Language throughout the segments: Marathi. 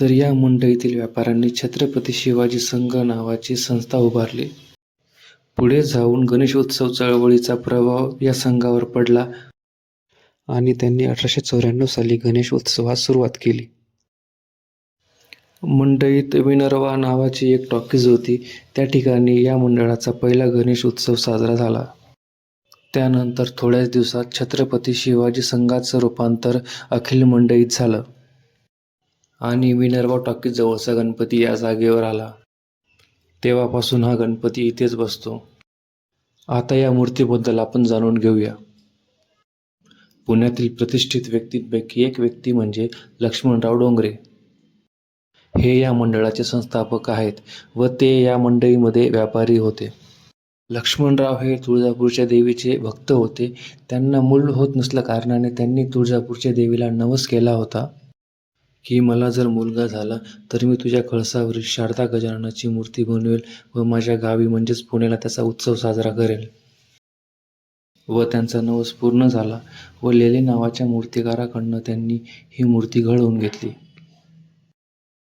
तर या मंडईतील व्यापाऱ्यांनी छत्रपती शिवाजी संघ नावाची संस्था उभारली. पुढे जाऊन गणेशोत्सव चळवळीचा प्रभाव या संघावर पडला आणि त्यांनी अठराशे चौऱ्याण्णव साली गणेशोत्सवास सुरुवात केली. मंडईत विनरवा नावाची एक टॉकीज होती. त्या ठिकाणी या मंडळाचा पहिला गणेश उत्सव साजरा झाला. त्यानंतर थोड्याच दिवसात छत्रपती शिवाजी संघाचं रूपांतर अखिल मंडईत झालं आणि मिनर्वा टाकीजवळचा गणपती या जागेवर आला. तेव्हापासून हा गणपती इथेच बसतो. आता या मूर्तीबद्दल आपण जाणून घेऊया. पुण्यातील प्रतिष्ठित व्यक्तींपैकी एक व्यक्ती म्हणजे लक्ष्मणराव डोंगरे. हे या मंडळाचे संस्थापक आहेत व ते या मंडळीमध्ये व्यापारी होते. लक्ष्मणराव हे तुळजापूरच्या देवीचे भक्त होते. त्यांना मूल होत नसल्या कारणाने त्यांनी तुळजापूरच्या देवीला नवस केला होता की मला जर मुलगा झाला तर मी तुझ्या कळसावरील शारदा गजाननाची मूर्ती बनवेल व माझ्या गावी म्हणजेच पुण्याला त्याचा उत्सव साजरा करेल. व त्यांचा नवस पूर्ण झाला व लेले नावाच्या मूर्तिकाराकडून त्यांनी ही मूर्ती घडवून घेतली.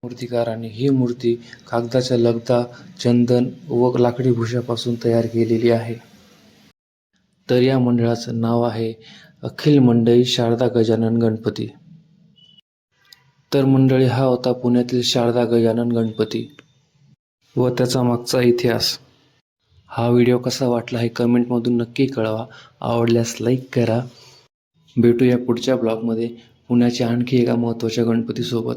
मूर्तिकाराने ही मूर्ती कागदाच्या लगदा, चंदन व लाकडी भुशापासून तयार केलेली आहे. तर या मंडळाचं नाव आहे अखिल मंडई शारदा गजानन गणपती. तर मंडळी हा होता पुण्यातील शारदा गजानन गणपती व त्याचा मागचा इतिहास. हा व्हिडिओ कसा वाटला हे कमेंटमधून नक्की कळवा. आवडल्यास लाईक करा. भेटूया पुढच्या ब्लॉगमध्ये पुण्याच्या आणखी एका महत्त्वाच्या गणपतीसोबत.